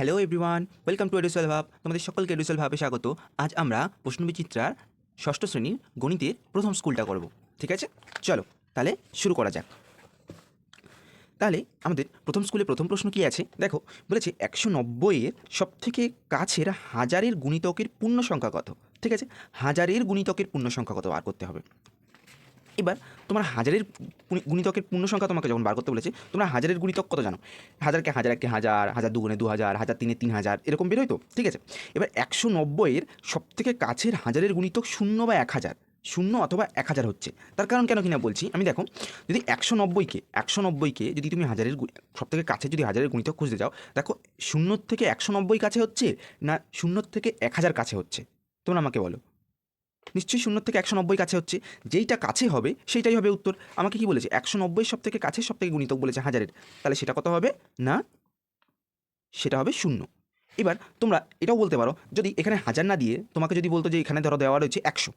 Hello everyone welcome to Educell ভাব তোমাদের সকলকে এডুসেল ভাবে স্বাগত। আজ আমরা প্রশ্নবিচিত্রার ষষ্ঠ শ্রেণির গণিতের প্রথম স্কুলটা করব। ঠিক আছে? চলো, তাহলে শুরু করা যাক। তাহলে আমাদের প্রথম স্কুলে প্রথম প্রশ্ন কি আছে? দেখো, বলেছে একশো নব্বইয়ের সব থেকে কাছের হাজারের গুণিতকের পূর্ণ সংখ্যা কত? ঠিক আছে? হাজারের গুণিতকের পূর্ণ সংখ্যা কত? বার করতে হবে। এবার তোমার হাজারের গুণিতকের পূর্ণ সংখ্যা তোমাকে যখন বার করতে বলেছে, তোমরা হাজারের গুণিতক কত জানো? হাজারকে হাজার একে হাজার হাজার দুগুণে দু হাজার হাজার তিনে তিন হাজার, এরকম বেরোয় তো, ঠিক আছে? এবার একশো নব্বইয়ের সব থেকে কাছের হাজারের গুণিতক শূন্য বা এক হাজার, শূন্য অথবা এক হাজার হচ্ছে। তার কারণ কেন কিনা বলছি? আমি দেখো, যদি একশো নব্বইকে একশো নব্বইকে যদি তুমি হাজারের সব থেকে কাছে যদি হাজারের গুণিতক খুঁজতে যাও, দেখো শূন্য থেকে একশো নব্বই কাছে হচ্ছে না শূন্য থেকে এক হাজার কাছে হচ্ছে? তোমরা আমাকে বলো। নিশ্চয়ই শূন্য থেকে একশো নব্বই কাছে হচ্ছে। যেইটা কাছে হবে, সেইটাই হবে উত্তর। আমাকে কি বলেছে? একশো নব্বই সব থেকে কাছে, সব থেকে গুণিতক বলেছে হাজারের। তাহলে সেটা কত হবে? না, সেটা হবে শূন্য। এবার তোমরা এটাও বলতে পারো, যদি এখানে হাজার না দিয়ে তোমাকে যদি বলতো যে এখানে ধরো দেওয়া রয়েছে একশো,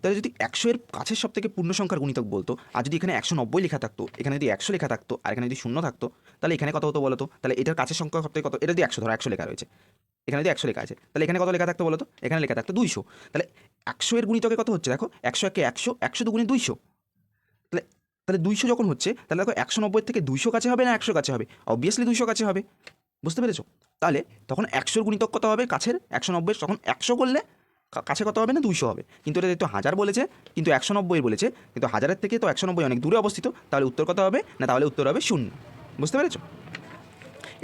তাহলে যদি একশো এর কাছের সব থেকে পূর্ণ সংখ্যার গুণিতক বলতো, আর যদি এখানে একশো নব্বই লেখা থাকতো, এখানে যদি একশো লেখা থাকতো, আর এখানে যদি শূন্য থাকতো, তাহলে এখানে কত হতো বলতো? তাহলে এটার কাছের সংখ্যা সব থেকে কত? এটা যদি একশো, ধরো একশো লেখা রয়েছে। এখানে যদি একশো লেখা আছে। তাহলে এখানে কত লেখা থাকতো বলো তো এখানে লেখা থাকতো দুইশো। তাহলে একশো এর গুণিতকে কত হচ্ছে? দেখো, একশো একে একশো একশো দু দুগুণে দুইশো। তাহলে তাহলে দুইশো যখন হচ্ছে, তাহলে দেখো একশো নব্বই থেকে দুইশো কাছে হবে না একশো কাছে হবে? অবভিয়াসলি দুইশো কাছে হবে। বুঝতে পেরেছ? তাহলে তখন একশোর গুণিতক কত হবে? কাছের একশো নব্বই তখন একশো করলে কাছে কত হবে না? দুইশো হবে। কিন্তু এটা যেহেতু হাজার বলেছে, কিন্তু একশো নব্বই বলেছে, কিন্তু হাজারের থেকে তো একশো নব্বই অনেক দূরে অবস্থিত, তাহলে উত্তর কত হবে? না, তাহলে উত্তর হবে শূন্য। বুঝতে পেরেছ?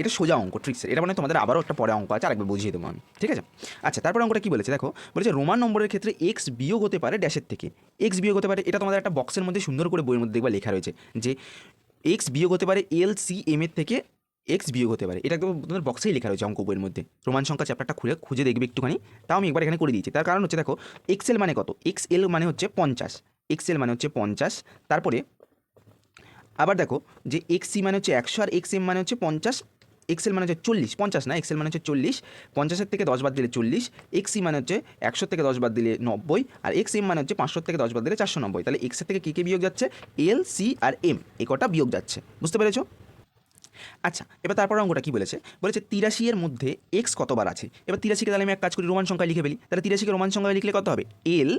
এটা সোজা অঙ্ক ট্রিক্সের এটা মানে তোমাদের আবারও একটা পরে অঙ্ক আছে, আরেকবার বুঝিয়ে দেবো আমি। ঠিক আছে? আচ্ছা তারপর অঙ্কটা কি বলেছে? দেখো, বলেছে রোমান নম্বরের ক্ষেত্রে এক্স বিয়োগ হতে পারে ড্যাশের থেকে। এক্স বিয়োগ হতে পারে, এটা তোমাদের একটা বক্সের মধ্যে সুন্দর করে বইয়ের মধ্যে দেখবা লেখা রয়েছে যে এক্স বিয়োগ হতে পারে এল সি এম এর থেকে এক্স বিয়োগ হতে পারে। এটা একদম তোমাদের বক্সেই লেখা রয়েছে অঙ্ক বইয়ের মধ্যে। রোমান সংখ্যা চ্যাপ্টারটা খুলে, খুঁজে দেখবে একটুখানি। তাও আমি একবার এখানে করে দিয়েছি। তার কারণ হচ্ছে, দেখো এক্স এল মানে কত? এক্স এল মানে হচ্ছে পঞ্চাশ। এক্স এল মানে হচ্ছে পঞ্চাশ। তারপরে, আবার দেখো যে এক্স সি মানে হচ্ছে একশো আর এক্স এম মানে হচ্ছে পঞ্চাশ। এক্সেল মানে হচ্ছে চল্লিশ, পঞ্চাশ না? এক্সেল মানে হচ্ছে চল্লিশ, পঞ্চাশের থেকে দশ বাদ দিলে চল্লিশ এক্সি মানে হচ্ছে একশো থেকে দশ বাদ দিলে নব্বই, আর এক্স এম মানে হচ্ছে পাঁচশো থেকে দশ বাদ দিলে চারশো নব্বই। তাহলে এক্সের থেকে কী কী বিয়োগ যাচ্ছে? L C R M A কটা বিয়োগ যাচ্ছে। বুঝতে পেরেছ? আচ্ছা এবার তারপর অঙ্কটা কি বলেছে? বলেছে তিরাশি এর মধ্যে এক্স কতবার আছে? এবার তিরাশিকে তাহলে আমি এক কাজ করি, রোমান সংখ্যায় লিখে ফেলি। তাহলে তিরাশিকে রোমান সংখ্যায় লিখলে কত হবে? এল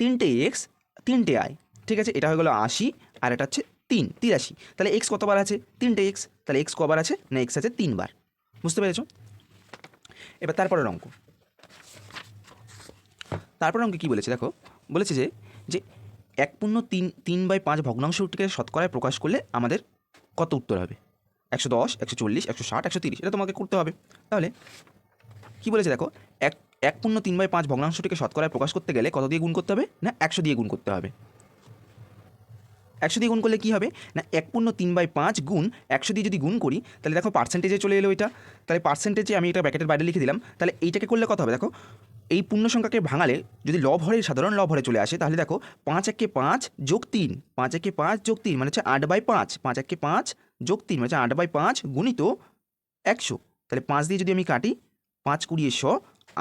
তিনটে এক্স তিনটে আই ঠিক আছে? এটা হয়ে গেলো আশি, আর এটা হচ্ছে তিন, তিরাশি। তাহলে এক্স কতবার আছে? তিনটে এক্স তাহলে এক্স কবার আছে? না এক্স আছে তিনবার। বুঝতে পেরেছ? এবার তারপরের অঙ্ক। তারপর অঙ্কে কী বলেছে দেখো? বলেছে যে যে এক পূর্ণ তিন তিন বাই পাঁচ ভগ্নাংশটিকে শতকরায় প্রকাশ করলে আমাদের কত উত্তর হবে? একশো দশ, একশো চল্লিশ, একশো ষাট, একশো তিরিশ। এটা তোমাকে করতে হবে। তাহলে কি বলেছে দেখো? এক এক পূর্ণ তিন বাই পাঁচ ভগ্নাংশটিকে শতকরায় প্রকাশ করতে গেলে কত দিয়ে গুণ করতে হবে? না, একশো দিয়ে গুণ করতে হবে। একশো দিয়ে গুণ করলে কী হবে? না, এক পূর্ণ তিন বাই পাঁচ গুণ একশো দিয়ে যদি গুণ করি, তাহলে দেখো পার্সেন্টেজে চলে এলো এটা। তাহলে পার্সেন্টেজে আমি এটা ব্র্যাকেটের বাইরে লিখে দিলাম। তাহলে এইটাকে করলে কত হবে? দেখো, এই পূর্ণ সংখ্যাকে ভাঙালে যদি লব হরে, সাধারণ লব হরে চলে আসে, তাহলে দেখো পাঁচ একে পাঁচ যোগ তিন, পাঁচ একে পাঁচ যোগ তিন মানে হচ্ছে আট বাই পাঁচ পাঁচ একে পাঁচ যোগ তিন মানে হচ্ছে আট বাই পাঁচ গুণিত একশো। তাহলে পাঁচ দিয়ে যদি আমি কাটি, পাঁচ কুড়ি শ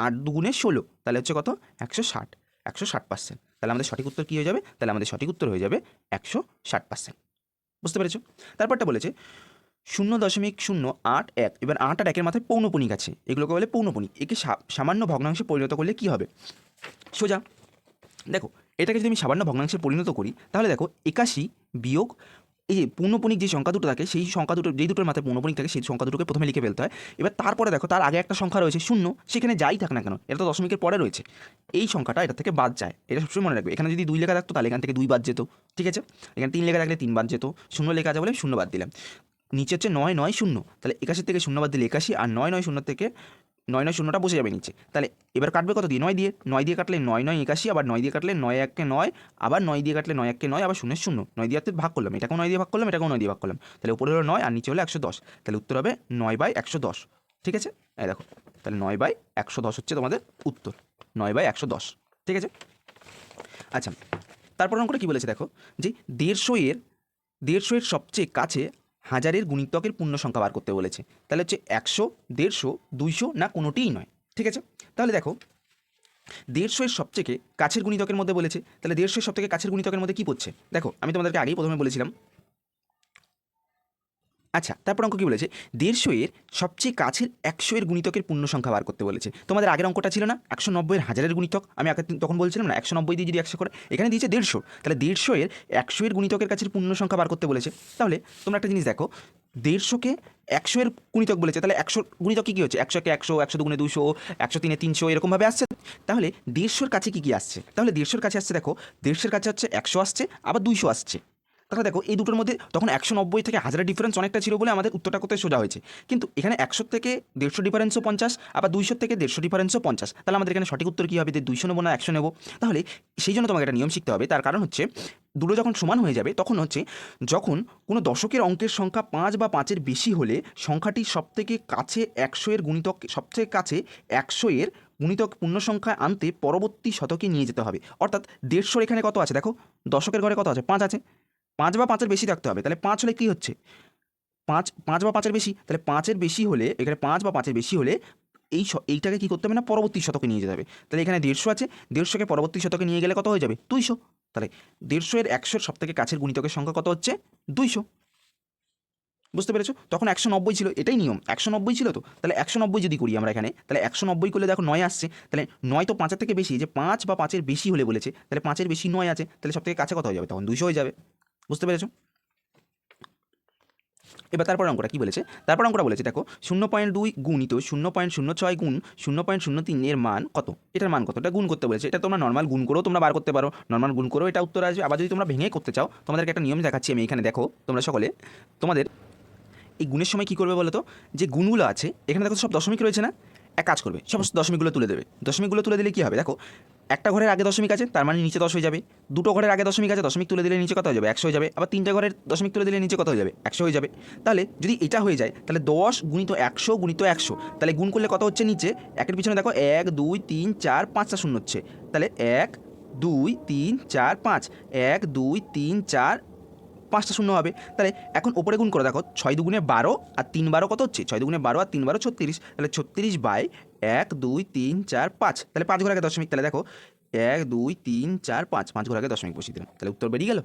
আট দুগুণে ষোলো, তাহলে হচ্ছে কত? একশো ষাট একশো ষাট পার্সেন্ট তাহলে আমাদের সঠিক উত্তর কী হয়ে যাবে? তাহলে আমাদের সঠিক উত্তর হয়ে যাবে একশো ষাট পার্সেন্ট বুঝতে পেরেছ? তারপরটা বলেছে, শূন্য দশমিক শূন্য আট এক। এবার আট আর একের মাথায় পৌনপণিক আছে। এগুলোকে বলে পৌনপণিক একে সামান্য ভগ্নাংশে পরিণত করলে কি হবে? সোজা। দেখো, এটাকে যদি আমি সামান্য ভগ্নাংশে পরিণত করি, তাহলে দেখো, একাশি বিয়োগ এই যে পৌনপণিক যে সংখ্যা দুটো থাকে, সেই সংখ্যা দুটো, যেই দুটোর মাথায় পৌনপণিক থাকে, সেই সংখ্যা দুটোকে প্রথমে লিখে ফেলতে হয়। এবার তারপরে দেখো, তার আগে একটা সংখ্যা রয়েছে, শূন্য, সেখানে যাই থাক না কেন, এটা তো দশমিকের পরে রয়েছে। এই সংখ্যাটা এটা থেকে বাদ যায়, এটা সবসময় মনে রাখবে। এখানে যদি দুই লেখা থাকতো, তাহলে এখান থেকে দুই বাদ যেত, ঠিক আছে? এখানে তিন লেখা থাকলে তিন বাদ যেত, শূন্য লেখা আছে বলে শূন্য বাদ দিলাম। নিচে হচ্ছে নয় নয়, শূন্য, তাহলে একাশি থেকে শূন্য বাদ দিলে একাশি, আর নয় নয়, শূন্য থেকে নয় নয় শূন্যটা বসে যাবে নিচে। তাহলে এবার কাটবে কত দিয়ে? নয় দিয়ে। নয় দিয়ে কাটলে নয় নয় একাশি, আবার নয় দিয়ে কাটলে নয় এককে নয়, আবার নয় দিয়ে কাটলে নয় এককে নয়, আবার শূন্য শূন্য। নয় দিয়ে ভাগ করলাম। এটাকেও নয় দিয়ে ভাগ করলাম, এটাকেও নয় দিয়ে ভাগ করলাম। তাহলে উপরে হলো নয় আর নিচে হলো একশো দশ। তাহলে উত্তর হবে নয় বাই একশো দশ। ঠিক আছে? এই দেখো, তাহলে নয় বাই একশো দশ হচ্ছে তোমাদের উত্তর। নয় বাই একশো দশ। ঠিক আছে? আচ্ছা তারপর অঙ্কটা কী বলেছে দেখো? যে দেড়শো এর দেড়শো এর সবচেয়ে কাছে হাজারের গুণিতকের পূর্ণ সংখ্যা বার করতে বলেছে। তাহলে হচ্ছে একশো, দেড়শো, দুইশো না কোনোটিই নয়। ঠিক আছে? তাহলে দেখো, দেড়শো এর সবথেকে কাছের গুণিতকের মধ্যে বলেছে। তাহলে দেড়শো এর সবথেকে কাছের গুণিতকের মধ্যে কী পড়ছে? দেখো, আমি তোমাদেরকে আগেই প্রথমে বলেছিলাম আচ্ছা তারপর অঙ্ক কি বলেছে? দেড়শো এর সবচেয়ে কাছের একশো এর গুণিতকের পূর্ণ সংখ্যা বার করতে বলেছে। তোমাদের আগের অঙ্কটা ছিল না? একশো নব্বইয়ের হাজারের গুণিতক। আমি আগে তখন বলছিলাম না, একশো নব্বই দিয়ে যদি একশো করে, এখানে দিয়েছে দেড়শো। তাহলে দেড়শো এর একশো এর গুণিতকের কাছের পূর্ণ সংখ্যা বার করতে বলেছে। তাহলে তোমরা একটা জিনিস দেখো দেড়শোকে একশো এর গুণিতক বলেছে, তাহলে একশো গুণিতক কী কী হচ্ছে? একশোকে একশো একশো দুগুণে দুশো, একশো তিনে তিনশো, এরকমভাবে আসছে। তাহলে দেড়শোর কাছে কী কী আসছে? তাহলে দেড়শোর কাছে আসছে, দেখো, দেড়শোর কাছে হচ্ছে একশো আসছে, আবার দুইশো আসছে। তাহলে দেখো, এই দুটোর মধ্যে তখন একশো নব্বই থেকে হাজারের ডিফারেন্স অনেকটা ছিল বলে আমাদের উত্তরটা করতে সোজা হয়েছে। কিন্তু এখানে একশো থেকে দেড়শো ডিফারেন্সও পঞ্চাশ, আবার দুইশো থেকে দেড়শো ডিফারেন্সও পঞ্চাশ। তাহলে আমাদের এখানে সঠিক উত্তর কী হবে? যে দুইশো নেব না, একশো নেব। তাহলে সেই জন্য তোমাকে একটা নিয়ম শিখতে হবে। তার কারণ হচ্ছে, দুটো যখন সমান হয়ে যাবে, তখন হচ্ছে যখন কোনো দশকের অঙ্কের সংখ্যা পাঁচ বা পাঁচের বেশি হলে সংখ্যাটি সবথেকে কাছে একশো এর গুণিতক সবথেকে কাছে একশো এর গুণিতক পূর্ণ সংখ্যা আনতে পরবর্তী শতকে নিয়ে যেতে হবে। অর্থাৎ দেড়শোর এখানে কত আছে? দেখো, দশকের ঘরে কত আছে? পাঁচ আছে। পাঁচ বা পাঁচের বেশি থাকতে হবে, তাহলে পাঁচ হলে কী হচ্ছে? পাঁচ পাঁচ বা পাঁচের বেশি, তাহলে পাঁচের বেশি হলে, এখানে পাঁচ বা পাঁচের বেশি হলে এই এইটাকে কী করতে হবে না? পরবর্তী শতকে নিয়ে যেতে হবে। তাহলে এখানে দেড়শো আছে দেড়শোকে পরবর্তী শতকে নিয়ে গেলে কত হয়ে যাবে? দুইশো। তাহলে দেড়শো এর একশোর সব থেকে কাছের গুণিতকের সংখ্যা কত হচ্ছে? দুইশো। বুঝতে পেরেছ? তখন একশো নব্বই ছিল, এটাই নিয়ম। একশো নব্বই ছিল তো? তাহলে একশো নব্বই যদি করি আমরা এখানে, তাহলে একশো নব্বই করলে দেখো নয় আসছে। তাহলে নয় তো পাঁচের থেকে বেশি যে পাঁচ বা পাঁচের বেশি হলে বলেছে, তাহলে পাঁচের বেশি নয় আছে, তাহলে সব থেকে কাছে কত হয়ে যাবে? তখন দুইশো হয়ে যাবে। বুঝতে পেরেছ? এবার তারপর অঙ্কটা কী বলেছে? তারপর অঙ্কটা বলেছে, দেখো, শূন্য পয়েন্ট দুই গুণিত শূন্য পয়েন্ট শূন্য ছয় গুণ শূন্য পয়েন্ট শূন্য তিন এর মান কত? এটার মান কত? এটা গুণ করতে বলেছে। এটা তোমরা নর্মাল গুণ করেও তোমরা বার করতে পারো। নর্মাল গুণ করেও এটা উত্তর আসবে। আবার যদি তোমরা ভেঙে করতে চাও, তোমাদেরকে একটা নিয়ম দেখাচ্ছি আমি এখানে। দেখো, তোমরা সকলে, তোমাদের এই গুণের সময় কী করবে বলো তো যে গুণগুলো আছে, এখানে দেখো সব দশমিক রয়েছে না? এক কাজ করবে সমস্ত দশমিকগুলো তুলে দেবে। দশমিকগুলো তুলে দিলে কী হবে? দেখো একটা ঘরের আগে দশমিক আছে, তার মানে নিচে দশ হয়ে যাবে। দুটো ঘরের আগে দশমিক আছে, দশমিক তুলে দিলে নিচে কত হয়ে যাবে? একশো হয়ে যাবে। আবার তিনটা ঘরের দশমিক তুলে দিলে নিচে কত হয়ে যাবে? একশো হয়ে যাবে। তাহলে যদি এটা হয়ে যায়, তাহলে দশ গুণিত একশো গুণিত একশো, তাহলে গুণ করলে কত হচ্ছে নিচে? একের পিছনে দেখো, এক, দুই, তিন, চার পাঁচটা শূন্য হচ্ছে। তাহলে এক, দুই, তিন, চার, পাঁচ, এক, দুই, তিন, চার পাঁচটা শূন্য হবে। তাহলে এখন ওপরে গুণ করে, দেখো, ছয় দুগুণে বারো আর তিন বারো কত হচ্ছে? ছয় দুগুণে বারো আর তিন বারো ছত্রিশ। তাহলে ছত্রিশ বাই এক, দুই, তিন, চার, পাঁচ। তাহলে পাঁচ ঘর আগে দশমিক, তাহলে দেখো, এক, দুই, তিন, চার, পাঁচ। পাঁচ ঘর আগে দশমিক বসিয়ে দিলাম। তাহলে উত্তর বেরিয়ে গেল।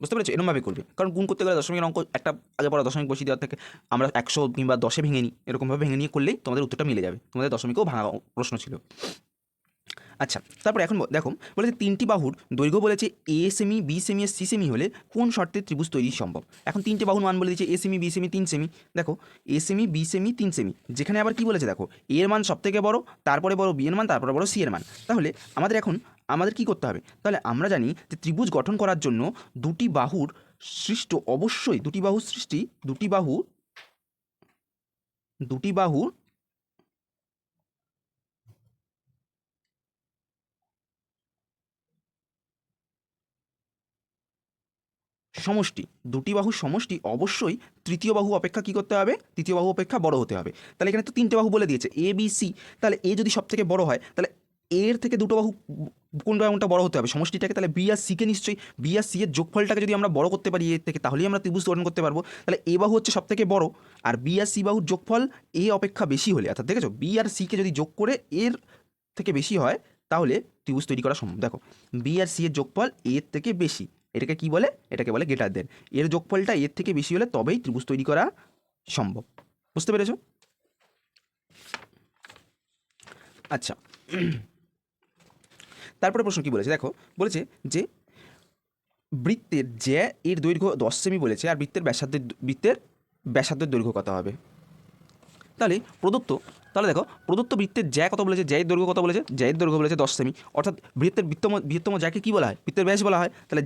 বুঝতে পেরেছ? এরমভাবে করবে। কারণ গুণ করতে গেলে দশমিকের অঙ্ক একটা আগে পরে দশমিক বসিয়ে দেওয়ার থেকে আমরা একশো কিংবা দশে ভেঙে নিই এরকমভাবে ভেঙে নিয়ে করলেই তোমাদের উত্তরটা মিলে যাবে। তোমাদের দশমিকেও ভাঙা প্রশ্ন ছিল। আচ্ছা তারপর এখন দেখো, বলেছে তিনটি বাহুর দৈর্ঘ্য বলেছে এ সেমি বি সেমি আর সি সেমি হলে কোন শর্তে ত্রিভুজ তৈরি সম্ভব? এখন তিনটে বাহুর মান বলে দিয়েছে এ সেমি বি সেমি তিন সেমি দেখো এ সেমি বি সেমি তিন সেমি যেখানে আবার কি বলেছে দেখো এর মান সব থেকে বড়, তারপরে বড় বি এর মান, তারপরে বড় সি এর মান। তাহলে আমাদের এখন, আমাদের কি করতে হবে? তাহলে আমরা জানি যে ত্রিভুজ গঠন করার জন্য দুটি বাহুর সৃষ্ট, অবশ্যই দুটি বাহুর সৃষ্টি, দুটি বাহুর দুটি বাহুর সমষ্টি, দুটি বাহু সমষ্টি অবশ্যই তৃতীয় বাহু অপেক্ষা কি করতে হবে? তৃতীয় বাহু অপেক্ষা বড় হতে হবে। তাহলে এখানে তো তিনটে বাহু বলে দিয়েছে এ বি সি তাহলে এ যদি সব থেকে বড় হয়, তাহলে এর থেকে দুটো বাহু কোন বাহুটা বড় হতে হবে? সমষ্টিটাকে তাহলে বি আর সিকে নিশ্চয়ই বি আর সি এর যোগফলটাকে যদি আমরা বড় করতে পারি, এর থেকে তাহলেই আমরা ত্রিভুজ গঠন করতে পারব। তাহলে এ বাহু হচ্ছে সব থেকে বড়, আর বি আর সি বাহুর যোগফল এ অপেক্ষা বেশি হলে, অর্থাৎ দেখেছ বি আর সিকে যদি যোগ করে এর থেকে বেশি হয়, তাহলে ত্রিভুজ তৈরি করা সম্ভব। দেখো বি আর সি এর যোগফল এর থেকে বেশি। এটাকে কি বলে? এটাকে বলে গেটার দেন। এর যোগফলটা এর থেকে বেশি হলে তবেই ত্রিভুজ তৈরি করা সম্ভব। বুঝতে পেরেছ? আচ্ছা। তারপরে প্রশ্ন কি বলেছে? দেখো, বলেছে যে বৃত্তের যে এর দৈর্ঘ্য দশ সেমি বলেছে, আর বৃত্তের ব্যাসার্ধের বৃত্তের ব্যাসার্ধের দৈর্ঘ্য কত হবে? তাহলে প্রদত্ত তাহলে দেখো, প্রদত্ত বৃত্তের জ্যা কত বলেছে? জ্যায়ের দৈর্ঘ্য কত বলেছে? জ্যায়ের দৈর্ঘ্য বলেছে দশ সেমি অর্থাৎ বৃত্তের বৃত্তম বৃহত্তম জ্যাকে কী বলা হয়? বৃত্তের ব্যাস বলা হয়। তাহলে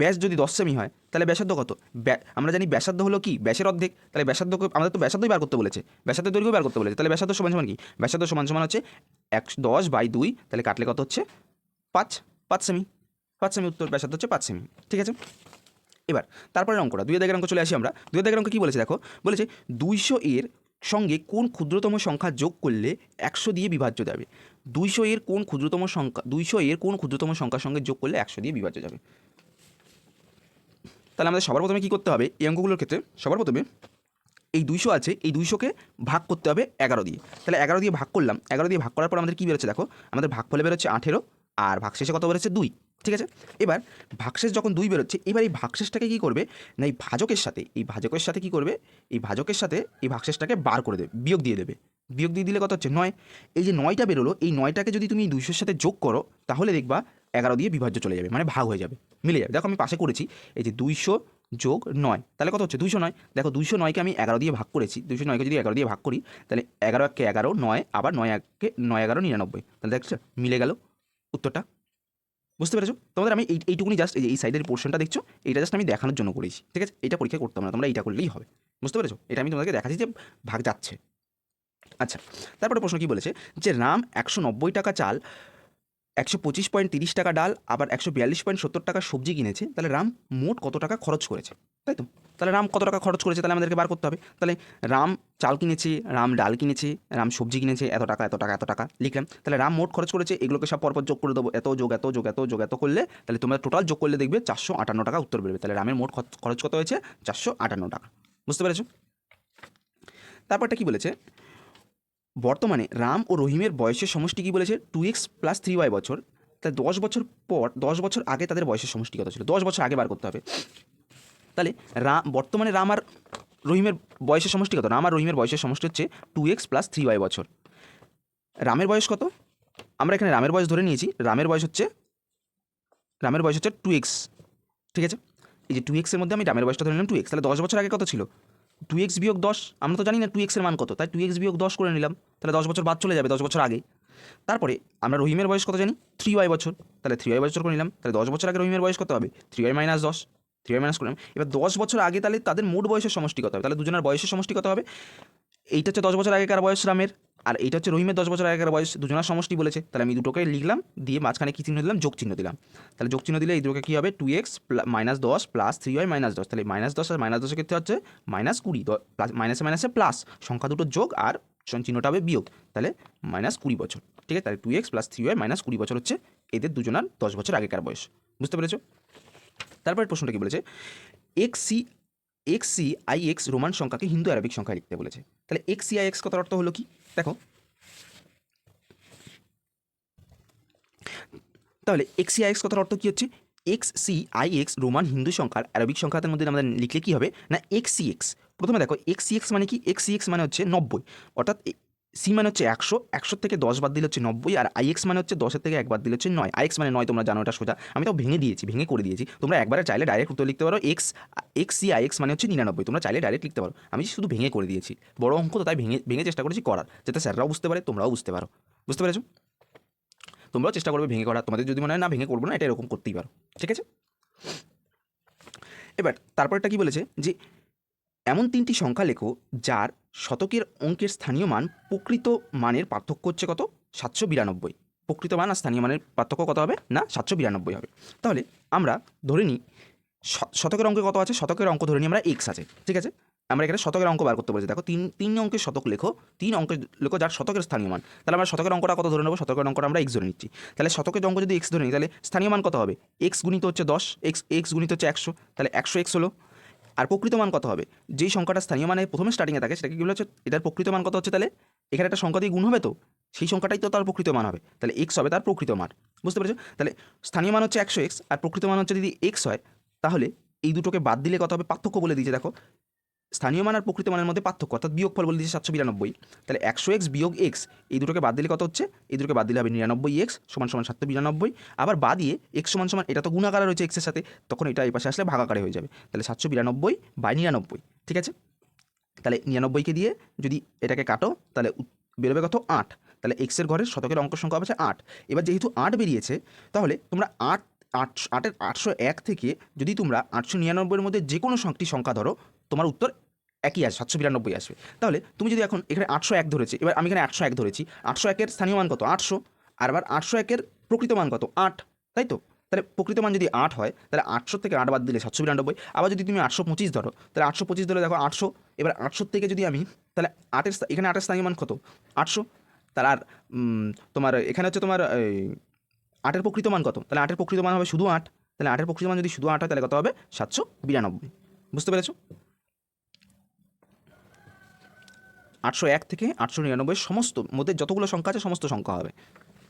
ব্যাস যদি দশ সেমি হয়, তাহলে ব্যাসার্ধ কত? আমরা জানি ব্যাসার্ধ হলো কি? ব্যাসের অর্ধেক। তাহলে ব্যাসার্ধ আমাদের তো ব্যাসার্ধই বার করতে বলেছে। ব্যাসার্ধের দৈর্ঘ্য বার করতে বলেছে। তাহলে ব্যাসার্ধ সমান সমান কি? ব্যাসার্ধ সমান সমান হচ্ছে এক, দশ বাই দুই। তাহলে কাটলে কত হচ্ছে? পাঁচ পাঁচ সেমি পাঁচ সেমি উত্তর, ব্যাসার্ধ হচ্ছে পাঁচ সেমি ঠিক আছে? এবার তারপরে অঙ্কটা, দুই দাগের অঙ্ক চলে আসি আমরা। দুই দাগের অঙ্ক কী বলেছে দেখো? বলেছে দুইশো এর সঙ্গে কোন ক্ষুদ্রতম সংখ্যা যোগ করলে একশো দিয়ে বিভাজ্য যাবে? দুইশো এর কোন ক্ষুদ্রতম সংখ্যা, দুইশো এর কোন ক্ষুদ্রতম সংখ্যার সঙ্গে যোগ করলে একশো দিয়ে বিভাজ্য যাবে? তাহলে আমাদের সবার প্রথমে কী করতে হবে? এই অঙ্কগুলোর ক্ষেত্রে সবার প্রথমে এই দুইশো আছে, এই দুইশোকে ভাগ করতে হবে এগারো দিয়ে। তাহলে এগারো দিয়ে ভাগ করলাম, এগারো দিয়ে ভাগ করার পর আমাদের কী বেরোচ্ছে দেখো? আমাদের ভাগ ফলে বেরোচ্ছে আঠেরো, আর ভাগ শেষে কত বেরোচ্ছে? দুই। ঠিক আছে? এবার ভাগশেষ যখন দুই বেরোচ্ছে, এবার এই ভাগশেষটাকে কী করবে? না, এই ভাজকের সাথে, এই ভাজকের সাথে কী করবে? এই ভাজকের সাথে এই ভাগশেষটাকে বার করে দেবে, বিয়োগ দিয়ে দেবে। বিয়োগ দিয়ে দিলে কত হচ্ছে? নয়। এই যে নয়টা বেরোলো, এই নয়টাকে যদি তুমি দুইশোর সাথে যোগ করো, তাহলে দেখবা এগারো দিয়ে বিভাজ্য চলে যাবে মানে ভাগ হয়ে যাবে, মিলে যাবে। দেখো আমি পাশে করেছি, এই যে দুইশো যোগ নয়, তাহলে কত হচ্ছে? দুইশো নয়। দেখো দুইশো নয়কে আমি এগারো দিয়ে ভাগ করেছি, দুইশো নয়কে যদি এগারো দিয়ে ভাগ করি, তাহলে এগারো এককে এগারো নয়, আবার নয় এককে নয় এগারো নিরানব্বই। তাহলে দেখছ, মিলে গেল। উত্তরটা? বুঝতে পেরেছ? তোমাদের আমি এই এইটুকুনি জাস্ট এই এই সাইডের পোর্শনটা দেখছ এটা জাস্ট আমি দেখানোর জন্য করেছি, ঠিক আছে? এটা পরীক্ষা করতাম না, তোমরা এটা করলেই হবে, বুঝতে পেরেছ? এটা আমি তোমাদেরকে দেখাচ্ছি যে ভাগ যাচ্ছে। আচ্ছা তারপরে প্রশ্ন কি বলেছে? যে রাম একশো নব্বই টাকা চাল, একশো পঁচিশ পয়েন্ট তিরিশ টাকা ডাল, আবার একশো বিয়াল্লিশ পয়েন্ট সত্তর টাকা সবজি কিনেছে, তাহলে রাম মোট কত টাকা খরচ করেছে? তাই তো? তাহলে রাম কত টাকা খরচ করেছে? তাহলে আমাদেরকে বার করতে হবে। তাহলে রাম চাল কিনেছে, রাম ডাল কিনেছে, রাম সবজি কিনেছে, এত টাকা এত টাকা এত টাকা। লিখলাম। তাহলে রাম মোট খরচ করেছে, এগুলোকে সব পরপর যোগ করে দেবো। এত যোগ এত যোগ এত যোগ, এত করলে তাহলে তোমরা টোটাল যোগ করলে দেখবে চারশো আটান্ন টাকা উত্তর বেরোবে। তাহলে রামের মোট খরচ- কত হয়েছে? চারশো আটান্ন টাকা। বুঝতে পেরেছ? তারপরটা কি বলেছে? বর্তমানে রাম ও রহিমের বয়সের সমষ্টি কি বলেছে? Two X plus three Y বছর। তা দশ বছর পর, দশ বছর আগে তাদের বয়সের সমষ্টি কত ছিল? দশ বছর আগে বার করতে হবে। তাহলে রাম বর্তমানে রাম আর রহিমের বয়সের সমষ্টি কত? রাম আর রহিমের বয়সের সমষ্টি হচ্ছে two X plus three Y বছর। রামের বয়স কত? আমরা এখানে রামের বয়স ধরে নিয়েছি। রামের বয়স হচ্ছে, রামের বয়স হচ্ছে টু এক্স ঠিক আছে? এই যে টু এক্সের মধ্যে আমি রামের বয়সটা ধরে নিলাম টু এক্স তাহলে দশ বছর আগে কত ছিল? টু এক্স বিয়োগ দশ, আমরা তো জানি না টু এক্সের মান কত, তাই টু এক্স বিয়োগ দশ করে নিলাম, তাহলে দশ বছর বাদ চলে যাবে দশ বছর আগে। তারপরে আমরা রহিমের বয়স কত জানি? থ্রি ওয়াই বছর, তাহলে থ্রি ওয়াই বছর করে নিলাম, তাহলে দশ বছর আগে রহিমের বয়স কত হবে? থ্রি ওয়াই মাইনাস দশ। থ্রি ওয়াই মাইনাস করলাম। এবার দশ বছর আগে তাহলে তাদের মোট বয়সের সমষ্টি কত হবে। তাহলে দুজনের বয়সের সমষ্টি কত হবে। এইটা হচ্ছে দশ বছর আগেকার বয়স রামের। আর এইটা হচ্ছে রহিমের দশ বছর আগেকার বয়স। দুজনের সমষ্টি বলেছে। তাহলে আমি দুটোকে লিখলাম, দিয়ে মাঝখানে কী চিহ্ন দিলাম? যোগ চিহ্ন দিলাম। তাহলে যোগ চিহ্ন দিলে এই দুটোকে কী হবে? টু এক্স মাইনাস দশ প্লাস থ্রি ওয়াই মাইনাস দশ। তাহলে মাইনাস দশ আর মাইনাস দশের ক্ষেত্রে হচ্ছে মাইনাস কুড়ি। প্লাস মাইনাসে মাইনাসে প্লাস সংখ্যা দুটো যোগ আর চিহ্নটা হবে বিয়োগ। তাহলে মাইনাস কুড়ি বছর। ঠিক আছে? তাহলে two X plus three Y minus কুড়ি বছর হচ্ছে এদের দুজনার দশ বছর আগেকার বয়স। বুঝতে পেরেছ? তারপরে প্রশ্নটা কি বলেছে? X C X C I X Roman সংখ্যাকে হিন্দু আরবিক সংখ্যায় লিখতে বলেছে। তাহলে এক্স সি আই এক্স কথার অর্থ হলো কি? দেখো। তাহলে এক্স সি আই এক্স কথার অর্থ কী হচ্ছে? X C I X Roman Hindu সংখ্যার আরবিক সংখ্যাদের মধ্যে আমাদের লিখলে কী হবে? না এক্স সি এক্স প্রথমে দেখো এক্স সি এক্স মানে কি? এক্স সি এক্স মানে হচ্ছে নব্বই। অর্থাৎ সি মানে হচ্ছে একশো একশো থেকে দশ বাদ দিলে হচ্ছে নব্বই, আর আই এক্স মানে হচ্ছে দশের থেকে এক বাদ দিলে হচ্ছে নয়। আই এক্স মানে নয়, তোমরা জানো এটা সোজা। আমি তো ভেঙে দিয়েছি, ভেঙে করে দিয়েছি। তোমরা একবারে চাইলে ডাইরেক্ট উত্তর লিখতে পারো X X C I X মানে হচ্ছে নিরানব্বই। তোমরা চাইলে ডাইরেক্ট লিখতে পারো। আমি শুধু ভেঙে করে দিয়েছি। বড় অঙ্ক তো তাই ভেঙে ভেঙে চেষ্টা করেছি করার, যাতে স্যাররাও বুঝতে পারে, তোমরাও বুঝতে পারো। বুঝতে পেরেছ? তোমরাও চেষ্টা করবে ভেঙে করা তোমাদের যদি মনে হয় না, ভেঙে করব না, এটা এরকম করতেই পারো। ঠিক আছে? এবার, তারপর তারপরটা কি বলেছে? যে এমন তিনটি সংখ্যা লেখো যার শতকের অঙ্কের স্থানীয় মান প্রকৃত মানের পার্থক্য হচ্ছে কত? সাতশো বিরানব্বই। প্রকৃত মান আর স্থানীয় মানের পার্থক্য কত হবে? না, সাতশো বিরানব্বই হবে। তাহলে আমরা ধরে নিই শতকের অঙ্কে কত আছে? শতকের অঙ্ক ধরে নিই আমরা এক্স আছে, ঠিক আছে? আমরা এখানে শতকের অঙ্ক বার করতে বলেছি। দেখো, তিন তিন অঙ্কের শতক লেখো, তিন অঙ্কের লেখো যার শতকের স্থানীয় মান। তাহলে আমরা শতকের অঙ্কটা কত ধরে নেব? শতকের অঙ্কটা আমরা এক্স ধরে নিচ্ছি। তাহলে শতকের অঙ্ক যদি এক্স ধরে নিই, তাহলে স্থানীয় মান কত হবে? এক্স গুণিত হচ্ছে দশ এক্স এক্স গুণিত হচ্ছে একশো, তাহলে একশো এক্স হলো আর প্রকৃত মান কত হবে? যেই সংখ্যাটা স্থানীয় মানে প্রথমে স্টার্টিংয়ে থাকে, সেটাকে কী বলা হচ্ছে? এটার প্রকৃত মান কত হচ্ছে তাহলে? এখানে একটা সংখ্যা দিয়ে গুণ হবে তো? সেই সংখ্যাটাই তো তার প্রকৃত মান হবে। তাহলে এক্স হবে তার প্রকৃত মান। বুঝতে পেরেছ? তাহলে স্থানীয় মান হচ্ছে একশো এক্স আর প্রকৃত মান হচ্ছে যদি এক্স হয়, তাহলে এই দুটোকে বাদ দিলে কত হবে? পার্থক্য বলে দিয়েছে, দেখো। স্থানীয় মান আর প্রকৃত মানের মধ্যে পার্থক্য, অর্থাৎ বিয়োগফল বলে দিয়েছে সাতশো বিরানব্বই। তাহলে একশো এক্স বিয়োগ এক্স, এই দুটোকে বাদ দিলে কত হচ্ছে? এই দুটোকে বাদ দিলে হবে নিরানব্বই এক্স সমান সমান সাতশো বিরানব্বই। আবার বাদ দিয়ে এক্স সমান সমান, এটা তো গুণাকারে রয়েছে এক্সের সাথে, তখন এটা এই পাশে আসলে ভাগাকারে হয়ে যাবে। তাহলে সাতশো বিরানব্বই বাই নিরানব্বই, ঠিক আছে? তাহলে নিরানব্বইকে দিয়ে যদি এটাকে কাটো, তাহলে বেরোবে কত? আট। তাহলে এক্সের ঘরের শতকের অঙ্ক সংখ্যা হবে আট। এবার যেহেতু আট বেরিয়েছে, তাহলে তোমরা আট আট, আটের আটশো এক থেকে যদি তোমরা আটশো নিরানব্বইয়ের মধ্যে যে কোনো সংখ্যাটি সংখ্যা ধরো তোমার উত্তর একই আসবে, সাতশো বিরানব্বই আসবে। তাহলে তুমি যদি এখন এখানে আটশো এক ধরেছি, এবার আমি এখানে আটশো এক ধরেছি, আটশো একের স্থানীয় মান কত? আটশো। আর আবার আটশো একের প্রকৃত মান কত? আট। তাই তো? তাহলে প্রকৃত মান যদি আট হয়, তাহলে আটশো থেকে আট বাদ দিলে সাতশো বিরানব্বই। আবার যদি তুমি আটশো পঁচিশ ধরো, তাহলে আটশো পঁচিশ ধরে দেখো আটশো। এবার আটশো থেকে যদি আমি, তাহলে আটের এখানে আটের স্থানীয় মান কত? আটশো। তার আর তোমার এখানে হচ্ছে তোমার আটের প্রকৃত মান কত? তাহলে আটের প্রকৃত মান হবে শুধু আট। তাহলে আটের প্রকৃত মান যদি শুধু আট হয়, তাহলে কত হবে? সাতশো বিরানব্বই। বুঝতে পেরেছ? আটশো এক থেকে আটশো নিরানব্বই সমস্ত মধ্যে যতগুলো সংখ্যা আছে সমস্ত সংখ্যা হবে।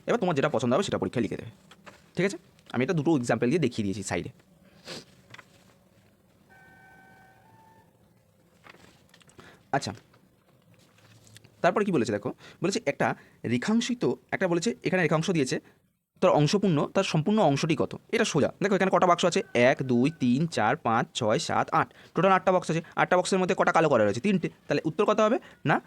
এবার তোমার যেটা পছন্দ হবে সেটা পরীক্ষা লিখে দেবে। ঠিক আছে? আমি এটা দুটো এক্সাম্পল দিয়ে দেখিয়ে দিয়েছি সাইডে আচ্ছা। তারপরে কি বলেছে দেখো? বলেছে একটা রেখাংশিত, একটা বলেছে এখানে রেখাংশ দিয়েছে তার অংশপূর্ণ, তার সম্পূর্ণ অংশটি কত? এটা সোজা। দেখো, এখানে কটা বাক্স আছে? এক, দুই, তিন, চার, পাঁচ, ছয়, সাত, আট। টোটাল আটটা বক্স আছে। আটটা বক্সের মধ্যে কটা কালো করা রয়েছে? তিনটে। তাহলে উত্তর কত হবে? না,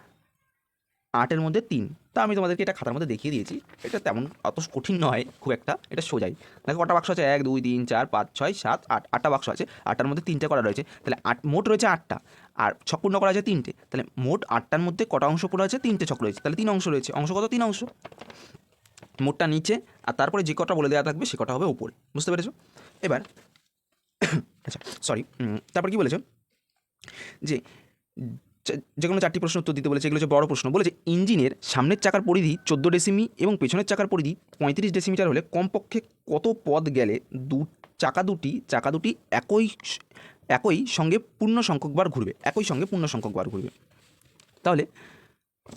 আটের মধ্যে তিন। তা আমি তোমাদেরকে এটা খাতার মধ্যে দেখিয়ে দিয়েছি। এটা তেমন অত কঠিন নয়, খুব একটা। এটা সোজাই। দেখো, কটা বাক্স আছে? এক, দুই, তিন, চার, পাঁচ, ছয়, সাত, আট। আটটা বাক্স আছে। আটটার মধ্যে তিনটে করা রয়েছে। তাহলে আট, মোট রয়েছে আটটা। আর ছক পূর্ণ করা আছে তিনটে। তাহলে মোট আটটার মধ্যে কটা অংশ পূর্ণ আছে? তিনটে ছক রয়েছে। তাহলে তিন অংশ রয়েছে। অংশ কত? তিন অংশ। মোটটা নিচে আর তারপরে যে কটা বলে দেওয়া থাকবে সে কটা হবে উপরে। বুঝতে পেরেছ? এবার আচ্ছা সরি তারপর কি বলেছ? যে যে কোনো চারটি প্রশ্ন উত্তর দিতে বলেছে, এগুলো হচ্ছে বড় প্রশ্ন। বলেছে, ইঞ্জিনের সামনের চাকার পরিধি চোদ্দ ডেসিমি এবং পেছনের চাকার পরিধি পঁয়ত্রিশ ডেসিমিটার হলে কমপক্ষে কত পথ গেলে দু, চাকা দুটি চাকা দুটি একই একই সঙ্গে পূর্ণ সংখ্যকবার ঘুরবে, একই সঙ্গে পূর্ণ সংখ্যকবার ঘুরবে। তাহলে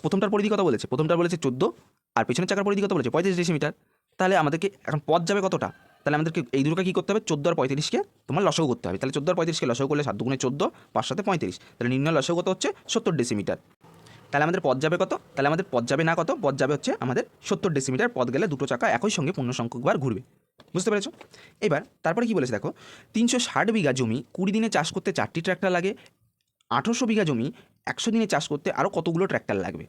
প্রথমটার পরিধি কথা বলেছে? প্রথমটার বলেছে চোদ্দ আর পেছনের চাকার পরিধি কত বলেছে? পঁয়ত্রিশ ডেসিমিটার তাহলে আমাদেরকে এখন পথ যাবে কতটা? তাহলে আমাদেরকে এই দুটোকে কী করতে হবে? চোদ্দ আর পঁয়ত্রিশকে তোমার লসও করতে হবে। তাহলে চোদ্দ আর পঁয়ত্রিশকে লসও করলে সাত দুগুণে চোদ্দ, পাঁচ সাথে পঁয়ত্রিশ। তাহলে নির্ণয় লসও কত হচ্ছে? সত্তর ডেসিমিটার তাহলে আমাদের পথ যাবে কত? তাহলে আমাদের পথ যাবে না কত? পথ যাবে হচ্ছে আমাদের সত্তর ডেসিমিটার পথ গেলে দুটো চাকা একই সঙ্গে পূর্ণ সংখ্যকবার ঘুরবে। বুঝতে পেরেছ? এবার তারপরে কি বলেছে দেখো? তিনশো ষাট বিঘা জমি কুড়ি দিনে চাষ করতে চারটি ট্র্যাক্টর লাগে। আঠেরোশো বিঘা জমি একশো দিনে চাষ করতে আরও কতগুলো ট্র্যাক্টর লাগবে?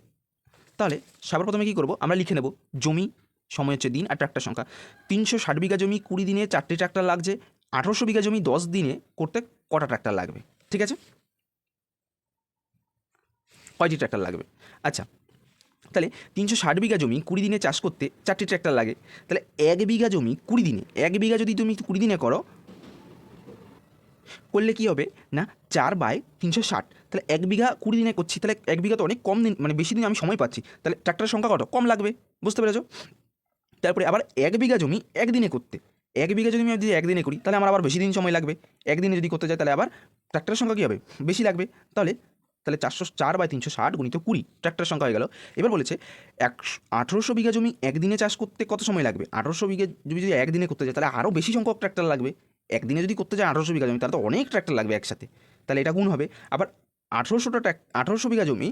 তাহলে সবার প্রথমে কী করব? আমরা লিখে নেব জমি, সময় হচ্ছে দিন আর ট্র্যাক্টর সংখ্যা। তিনশো ষাট বিঘা জমি কুড়ি দিনে চারটে ট্র্যাক্টর লাগছে, আঠেরোশো বিঘা জমি দশ দিনে করতে কটা ট্র্যাক্টর লাগবে? ঠিক আছে? কয়টি ট্র্যাক্টর লাগবে? আচ্ছা তাহলে তিনশো ষাট বিঘা জমি কুড়ি দিনে চাষ করতে চারটি ট্র্যাক্টর লাগে। তাহলে এক বিঘা জমি কুড়ি দিনে, এক বিঘা যদি তুমি কুড়ি দিনে করো, করলে কি হবে? না, চার বাই তিনশো ষাট। তাহলে এক বিঘা কুড়ি দিনে করছি, তাহলে এক বিঘা তো অনেক কম দিন মানে বেশি দিন আমি সময় পাচ্ছি। তাহলে ট্রাক্টরের সংখ্যা কত? কম লাগবে, বুঝতে পেরেছ? তারপরে আবার এক বিঘা জমি একদিনে করতে। এক বিঘা যদি আমি যদি একদিনে করি, তাহলে আমার আবার বেশি দিন সময় লাগবে। একদিনে যদি করতে যাই, তাহলে আবার ট্রাক্টরের সংখ্যা কী হবে? বেশি লাগবে। তাহলে তাহলে চারশো চার বাই তিনশো ষাট গুণিত কুড়ি, ট্রাক্টরের সংখ্যা হয়ে গেল। এবার বলেছে, একশো, আঠেরোশো বিঘা জমি একদিনে চাষ করতে কত সময় লাগবে? আঠেরোশো বিঘা জমি যদি একদিনে করতে যায় তাহলে আরও বেশি সংখ্যক ট্রাক্টর লাগবে। একদিনে যদি করতে যায় আঠেরোশো বিঘা জমি, তাহলে তো অনেক ট্রাক্টর লাগবে একসাথে। তাহলে এটা গুণ হবে। আবার আঠেরোশোটা আঠেরোশো বিঘা জমি,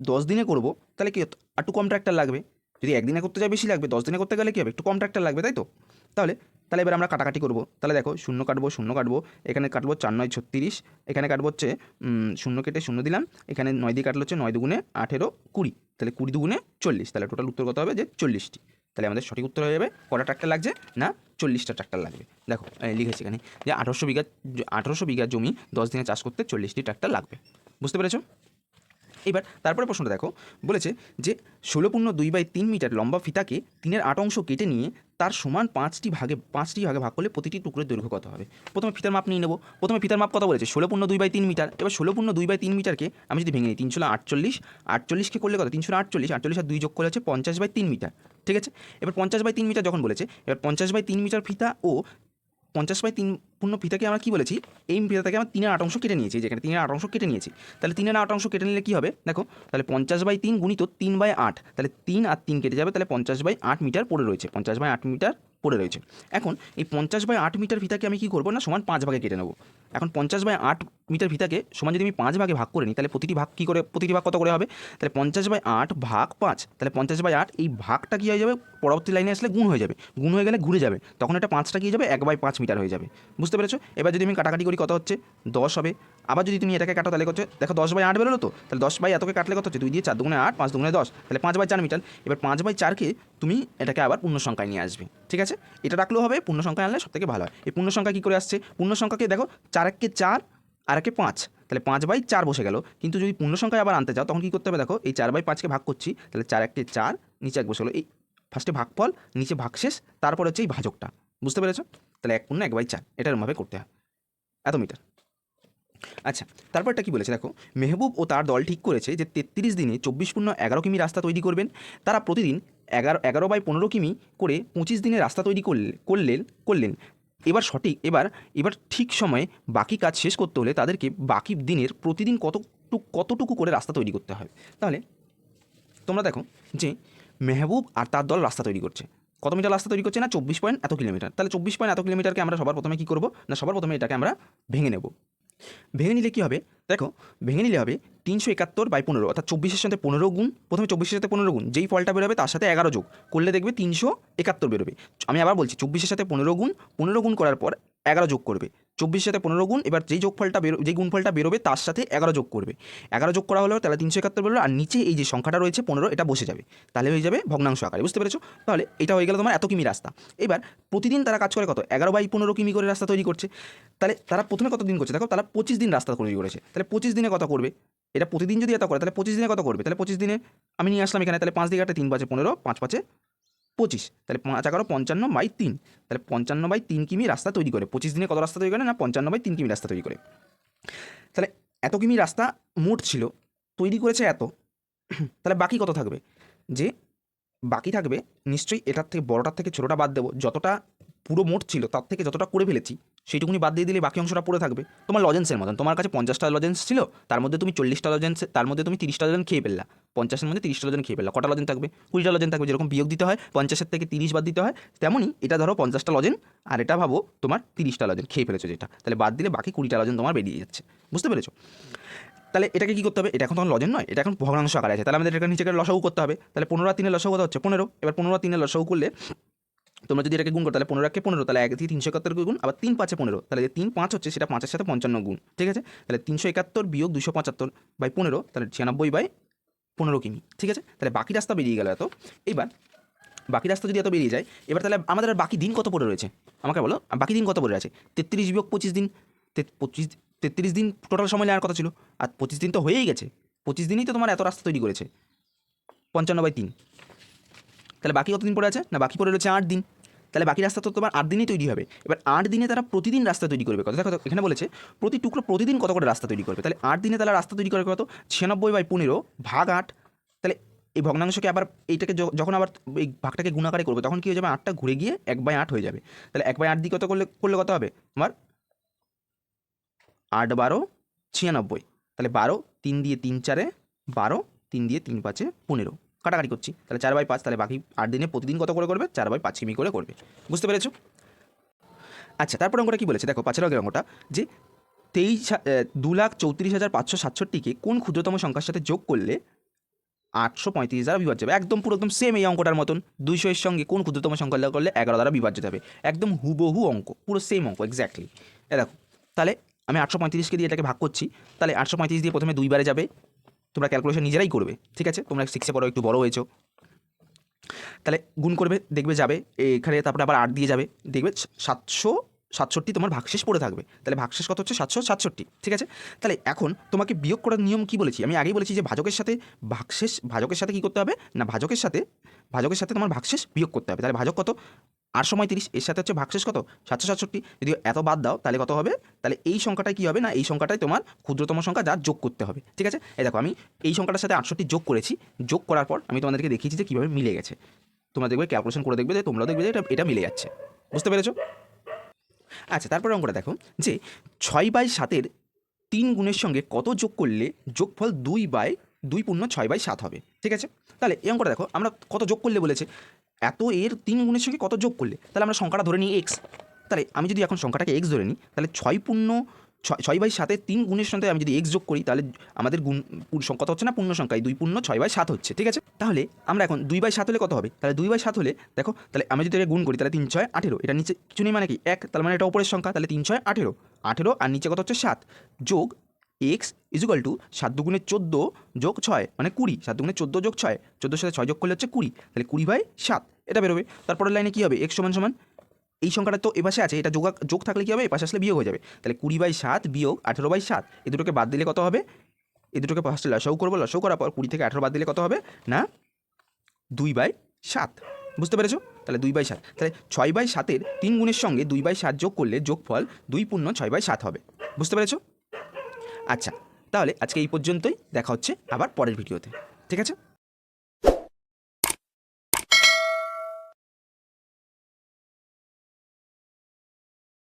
দশ দিনে করব, তাহলে কি একটু কম ট্রাক্টর লাগবে। যদি একদিনে করতে যায় বেশি লাগবে, দশ দিনে করতে গেলে কী হবে? একটু কম ট্রাক্টর লাগবে, তাই তো? তাহলে তাহলে এবার আমরা কাটাকাটি করব। তাহলে দেখো, শূন্য কাটবো শূন্য কাটবো, এখানে কাটবো চার নয় ছত্রিশ, এখানে কাটবো হচ্ছে শূন্য কেটে শূন্য দিলাম, এখানে নয় দিয়ে কাটলো হচ্ছে নয় দুগুণে আঠেরো কুড়ি, তাহলে কুড়ি দুগুণে চল্লিশ, তাহলে টোটাল উত্তর কত হবে? যে চল্লিশটি। তাহলে আমাদের সঠিক উত্তর হয়ে যাবে, কটা ট্রাক্টর লাগছে না চল্লিশটা ট্রাক্টর লাগবে? দেখো লিখেছি এখানে যে আঠারোশো বিঘা আঠারোশো বিঘা জমি দশ দিনে চাষ করতে চল্লিশটি ট্রাক্টর লাগবে। বুঝতে পেরেছ? এবার তারপরে প্রশ্নটা দেখো, বলেছে যে ষোলো পূর্ণ দুই বাই তিন মিটার লম্বা ফিতাকে তিনের আট অংশ কেটে নিয়ে তার সমান পাঁচটি ভাগে পাঁচটি ভাগে ভাগ করলে প্রতিটি টুকরোর দৈর্ঘ্য কত হবে? প্রথমে ফিতার মাপ নিয়ে নেব। প্রথমে ফিতার মাপ কত বলেছে? ষোলো পূর্ণ দুই বাই তিন মিটার। এবার ষোলো পূর্ণ দুই বাই তিন মিটারকে আমি যদি ভেঙে নিই, তিনশো আটচল্লিশ আটচল্লিশকে করলে কত? তিনশো আটচল্লিশ আটচল্লিশ আর দুই যোগ করলে হচ্ছে পঞ্চাশ বাই তিন মিটার। ঠিক আছে? এবার পঞ্চাশ বাই তিন মিটার যখন বলেছে, এবার পঞ্চাশ বাই তিন মিটার ফিতা ও পঞ্চাশ বাই তিন পূর্ণ ফিতাকে আমরা কী বলেছি? এই ফিতাটাকে আমরা তিনের আট অংশ কেটে নিয়েছি, যেখানে তিনের আট অংশ কেটে নিয়েছি। তাহলে তিনের আট অংশ কেটে নিলে কী হবে? দেখো, তাহলে পঞ্চাশ বাই তিন গুণিত তিন বাই আট, তাহলে তিন আর তিন কেটে যাবে, তাহলে পঞ্চাশ বাই আট মিটার পড়ে রয়েছে, পঞ্চাশ বাই আট মিটার পড়ে রয়েছে। এখন এই পঞ্চাশ বাই আট মিটার ফিতাকে আমি কী করব? না, সমান পাঁচ ভাগে কেটে নেব। এখন পঞ্চাশ বাই আট মিটার ফিতাকে সমান যদি আমি পাঁচ ভাগে ভাগ করে নিই, তাহলে প্রতিটি ভাগ কী করে, প্রতিটি ভাগ কত করে হবে? তাহলে পঞ্চাশ বাই আট ভাগ পাঁচ। তাহলে পঞ্চাশ বাই আট, এই ভাগটা কী হয়ে যাবে? পরবর্তী লাইনে আসলে গুণ হয়ে যাবে। গুণ হয়ে গেলে ঘুরে যাবে। তখন এটা পাঁচটা কী যাবে? এক বাই পাঁচ মিটার হয়ে যাবে। বুঝতে পেরেছ? এবার যদি আমি কাটাকাটি করি, কত হচ্ছে? দশ হবে। আবার যদি তুমি এটাকে কাটো, তাহলে হচ্ছে? দেখো দশ বাই আট বেরোলো তো? তাহলে দশ বাই এতকে কাটলে কত হচ্ছে? দুই দিয়ে চার দুগুণে আট, পাঁচ দুগুণে দশ। তাহলে পাঁচ বাই চার মিটার। এবার পাঁচ বাই চারকে তুমি এটাকে আবার পূর্ণ সংখ্যায় নিয়ে আসবে। ঠিক আছে? এটা রাখলেও হবে, পূর্ণ সংখ্যায় আনলে সবথেকে ভালো হয়। এই পূর্ণ সংখ্যা কী করে আসছে? পূর্ণ সংখ্যাকে দেখো, চার এককে চার আর একে পাঁচ। তাহলে পাঁচ বাই চার বসে গেল। কিন্তু যদি পূর্ণ সংখ্যায় আবার আনতে চাও, তখন কী করতে হবে? দেখো, এই চার বাই পাঁচকে ভাগ করছি। তাহলে চার একটি চার, নিচে এক বসে গেলো। এই ফার্স্টে ভাগফল, নিচে ভাগশেষ, তারপর হচ্ছে এই ভাজকটা। বুঝতে পেরেছ? তাহলে এক পূর্ণ, এক বাই চার। এটা করতে হয়। এত মিটার। আচ্ছা তারপরটা কি বলেছে? দেখো, মেহবুব ও তার দল ঠিক করেছে যে তেত্রিশ দিনে চব্বিশ পূর্ণ এগারো কিমি রাস্তা তৈরি করবেন। তারা প্রতিদিন এগারো এগারো বাই পনেরো কিমি করে পঁচিশ দিনে রাস্তা তৈরি করলে, করলেন করলেন। এবার সঠিক, এবার এবার ঠিক সময়ে বাকি কাজ শেষ করতে হলে তাদেরকে বাকি দিনের প্রতিদিন কতটুকু কতটুকু করে রাস্তা তৈরি করতে হবে তাহলে তোমরা দেখো যে মেহবুব আর তার দল রাস্তা তৈরি করছে। কত মিটার রাস্তা তৈরি করছে না? চব্বিশ পয়েন্ট এত কিলোমিটার। তাহলে চব্বিশ পয়েন্ট এত কিলোমিটারকে আমরা সবার প্রথমে কী করব? না, সবার প্রথমে এটাকে আমরা ভেঙে নেব। ভেঙে নিলে কী হবে? দেখো, ভেঙে নিলে হবে তিনশো একাত্তর বাই পনেরো, অর্থাৎ চব্বিশের সাথে পনেরো গুণ, প্রথমে চব্বিশের সাথে পনেরো গুণ, যেই ফলটা বেরোবে তার সাথে এগারো যোগ, করলে দেখবে তিনশো একাত্তর বেরোবে। আমি আবার বলছি, চব্বিশের সাথে পনেরো গুণ পনেরো গুণ করার পর এগারো যোগ করবে। চব্বিশের সাথে পনেরো গুণ, এবার যেই যোগফলটা বেরো, যেই গুণফলটা বেরোবে তার সাথে এগারো যোগ করবে। এগারো যোগ করা হলো তাহলে তিনশো একাত্তর বেরোলো আর নিচে এই যে সংখ্যাটা রয়েছে পনেরো, এটা বসে যাবে। তাহলে হয়ে যাবে ভগ্নাংশ আকারে, বুঝতে পেরেছ? তাহলে এটা হয়ে গেল তোমার এত কিমি রাস্তা। এবার প্রতিদিন তারা কাজ করে কত? এগারো বাই পনেরো কিমি করে রাস্তা তৈরি করছে। তাহলে তারা প্রথমে কত দিন করছে? দেখো, তারা পঁচিশ দিন রাস্তা তৈরি করেছে। তাহলে পঁচিশ দিনে কত করবে? এটা প্রতিদিন যদি এত করে, তাহলে পঁচিশ দিনে কত করবে? তাহলে পঁচিশ দিনে আমি নিয়ে আসলাম এখানে, তাহলে পাঁচ দিকে একটা তিন পাঁচে পনেরো, পাঁচ পাঁচে পঁচিশ। তাহলে পাঁচ এগারো পঞ্চান্ন বাই তিন। তাহলে পঞ্চান্ন বাই তিন কিমি রাস্তা তৈরি করে। পঁচিশ দিনে কত রাস্তা তৈরি করে না? পঞ্চান্ন বাই তিন কিমি রাস্তা তৈরি করে। তাহলে এত কিমি রাস্তা মোট ছিল। তৈরি করেছে এত। তাহলে বাকি কত থাকবে? যে বাকি থাকবে, নিশ্চয়ই এটার থেকে বড়টার থেকে ছোটোটা বাদ দেবো। যতটা পুরো মোট ছিল, তার থেকে যতটা করে ফেলেছি সেইটুকুনি বাদ দিয়ে দিলে বাকি অংশটা পড়ে থাকবে। তোমার লজেন্সের মতন। তোমার কাছে পঞ্চাশটা লজেন্স ছিল, তার মধ্যে তুমি চল্লিশটা লজেন্স তার মধ্যে তুমি তিরিশটা লজেন খেয়ে ফেললা। পঞ্চাশের মধ্যে তিরিশটা লজেন খেয়ে ফেললা। কটা লজেন থাকবে? কুড়িটা লজেন থাকবে, যেরকম বিয়োগ দিতে হয়, পঞ্চাশের থেকে তিরিশ বাদ দিতে হয় তেমনই এটা ধরো পঞ্চাশটা লজেন আর এটা ভাবো তোমার তিরিশটা লজেন খেয়ে ফেলেছো যেটা। তাহলে বাদ দিলে বাকি কুড়িটা লজেন তোমার বেরিয়ে যাচ্ছে। বুঝতে পেরেছ? তাহলে এটাকে কী করতে হবে? এটা এখন তখন লজেন নয়, এটা এখন ভগ্নাংশ আকারে আছে। তাহলে আমাদের এটা নিচে লসাগু করতে হবে। তাহলে পনেরো তিনের তিনে লসাগু কত হচ্ছে? পনেরো। এবার পনেরো আর তিনে লসাগু করলে তোমরা যদি এটাকে গুণ করো, তাহলে পনেরো একে পনেরো, তাহলে এক তিনশো একাত্তর গুণ, আবার তিন পাঁচে পনেরো, তাহলে যে তিন পাঁচ হচ্ছে সেটা পাঁচের সাথে পঞ্চান্ন গুণ, ঠিক আছে? তাহলে তিনশো একাত্তর বিয়োগ দুশো পঁচাত্তর বাই পনেরো, তাহলে ছিয়ানব্বই বাই পনেরো কিমি, ঠিক আছে? তাহলে বাকি রাস্তা বেরিয়ে গেল এত। এইবার বাকি রাস্তা যদি এত বেরিয়ে যায়, এবার তাহলে আমাদের আর বাকি দিন কত পড়ে রয়েছে? আমাকে বলো বাকি দিন কত পড়ে আছে? তেত্রিশ বিয়োগ পঁচিশ দিন পঁচিশ, তেত্রিশ দিন টোটাল সময় নেওয়ার কথা ছিল, আর পঁচিশ দিন তো হয়েই গেছে, পঁচিশ দিনই তো তোমার এত রাস্তা তৈরি করেছে, পঞ্চান্ন বাই তিন। তাহলে বাকি কত দিন পড়ে আছে? না, বাকি পড়ে রয়েছে আট দিন। তাহলে বাকি রাস্তা তো তোমার আট দিনই তৈরি হবে। এবার আট দিনে তারা প্রতিদিন রাস্তা তৈরি করবে কত? দেখো এখানে বলেছে, প্রতি টুকরো প্রতিদিন কত করে রাস্তা তৈরি করবে? তাহলে আট দিনে তারা রাস্তা তৈরি করে কত? ছিয়ানব্বই বাই পনেরো ভাগ আট। তাহলে এই ভগ্নাংশকে আবার এইটাকে যখন আবার এই ভাগটাকে গুণাকারে করবে, তখন কী হয়ে যাবে? আটটা ঘুরে গিয়ে এক বাই আট হয়ে যাবে। তাহলে এক বাই আট দিয়ে কত করলে করলে কত হবে? তোমার আট বারো ছিয়ানব্বই। তাহলে বারো তিন দিয়ে তিন চারে বারো, তিন দিয়ে তিন পাঁচে পনেরো। কাটাকাটি করছি। তাহলে চার বাই পাঁচ তাহলে বাকি আট দিনে প্রতিদিন কত করে করবে? চার বাই পাঁচ কিমি করে করবে। বুঝতে পেরেছ? আচ্ছা তারপর অঙ্কটা কি বলেছে? দেখো, পাঁচের আগের অঙ্কটা, যে তেইশ দু লাখ চৌত্রিশ হাজার পাঁচশো সাতষট্টিকে কোন ক্ষুদ্রতম সংখ্যার সাথে যোগ করলে আটশো পঁয়ত্রিশ দ্বারা বিভাজ্য হবে? একদম পুরো একদম সেম এই অঙ্কটার মতন। দুইশো এর সঙ্গে কোন ক্ষুদ্রতম সংখ্যা করলে এগারো দ্বারা বিভাজ্য হবে। একদম হুবহু অঙ্ক, পুরো সেম অঙ্ক এক্স্যাক্টলি এ দেখো, তাহলে আমি আটশো পঁয়ত্রিশকে দিয়ে এটাকে ভাগ করছি। তাহলে আটশো পঁয়ত্রিশ দিয়ে প্রথমে দুইবারে যাবে। তোমরা ক্যালকুলেশন নিজেরাই করবে, ঠিক আছে? তোমরা সিক্সে পড়ো, একটু বড় হয়েছো। তাহলে গুণ করবে, দেখবে যাবে, এখানে তারপরে আবার আট দিয়ে যাবে, দেখবে সাতশো সাতষট্টি তোমার ভাগশেষ পড়ে থাকবে। তাহলে ভাগশেষ কত হচ্ছে? সাতশো সাতষট্টি। ঠিক আছে? তাহলে এখন তোমাকে বিয়োগ করার নিয়ম কি বলেছি? আমি আগেই বলেছি যে ভাজকের সাথে ভাগশেষ, ভাজকের সাথে কি করতে হবে? না, ভাজকের সাথে ভাজকের সাথে তোমার ভাগশেষ বিয়োগ করতে হবে। তাহলে ভাজক কত? আটশো পঁয়ত্রিশ এর সাথে হচ্ছে ভাগশেষ কত? সাতশো সাতষট্টি। যদি এত বাদ দাও, তাহলে কত হবে? তাহলে এই সংখ্যাটাই কী হবে? না, এই সংখ্যাটাই তোমার ক্ষুদ্রতম সংখ্যা যা যোগ করতে হবে। ঠিক আছে? এই দেখো, আমি এই সংখ্যাটার সাথে আটষট্টি যোগ করেছি। যোগ করার পর আমি তোমাদেরকে দেখিয়েছি যে কীভাবে মিলে গেছে। তোমরা দেখবে ক্যালকুলেশন করে দেখবে যে তোমরা দেখবে যে এটা এটা মিলে যাচ্ছে। বুঝতে পেরেছ? আচ্ছা তারপরে অঙ্কটা দেখো, যে ছয় বাই সাতের তিন গুণের সঙ্গে কত যোগ করলে যোগফল দুই বাই, দুই পূর্ণ ছয় বাই সাত হবে? ঠিক আছে? তাহলে এই অঙ্কটা দেখো, আমরা কত যোগ করলে বলেছে? এত এর তিন গুণের সঙ্গে কত যোগ করলে? তাহলে আমরা সংখ্যাটা ধরে নিই এক্স তাহলে আমি যদি এখন সংখ্যাটাকে এক্স ধরে নিই, তাহলে ছয় পূর্ণ ছয় বাই সাতের তিন গুণের সঙ্গে আমি যদি এক্স যোগ করি, তাহলে আমাদের গুণ সংখ্যা হচ্ছে না, পূর্ণ সংখ্যায় দুই পূর্ণ ছয় বাই সাত হচ্ছে, ঠিক আছে? তাহলে আমরা এখন দুই বাই সাত হলে কত হবে? তাহলে দুই বাই সাত হলে, দেখো, তাহলে আমি যদি এটা গুণ করি, তাহলে তিন ছয় আঠেরো। এটা নিচে কিছু নেই মানে কি? এক তাহলে মানে এটা উপরের সংখ্যা, তাহলে তিন ছয় আঠেরো। আঠেরো আর নিচে কত হচ্ছে? সাত। যোগ এক্স ইজুকাল টু সাত দুগুণে চোদ্দ যোগ ছয় মানে কুড়ি। সাত দুগুণে চোদ্দ যোগ ছয়, চোদ্দোর সাথে ছয় যোগ করলে হচ্ছে কুড়ি। তাহলে কুড়ি বাই সাত, এটা বেরোবে। তারপরের লাইনে কী হবে? এক্স সমান সমান এই সংখ্যাটা তো এপাশে আছে, এটা যোগ যোগ থাকলে কী হবে? এপাশে আসলে বিয়োগ হয়ে যাবে। তাহলে কুড়ি বাই সাত বিয়োগ আঠেরো বাই সাত, এ দুটোকে বাদ দিলে কত হবে? এ দুটোকে ফার্স্টে লসাও করব লসাও করার পর কুড়ি থেকে আঠেরো বাদ দিলে কত হবে? না, দুই বাই সাত। বুঝতে পেরেছ? তাহলে দুই বাই সাত। তাহলে ছয় বাই সাতের তিন গুণের সঙ্গে দুই বাই সাত যোগ করলে যোগফল দুই পূর্ণ ছয় বাই সাত হবে। বুঝতে পেরেছ? আচ্ছা তাহলে আজকে এই পর্যন্তই। দেখা হচ্ছে আবার পরের ভিডিওতে। ঠিক আছে?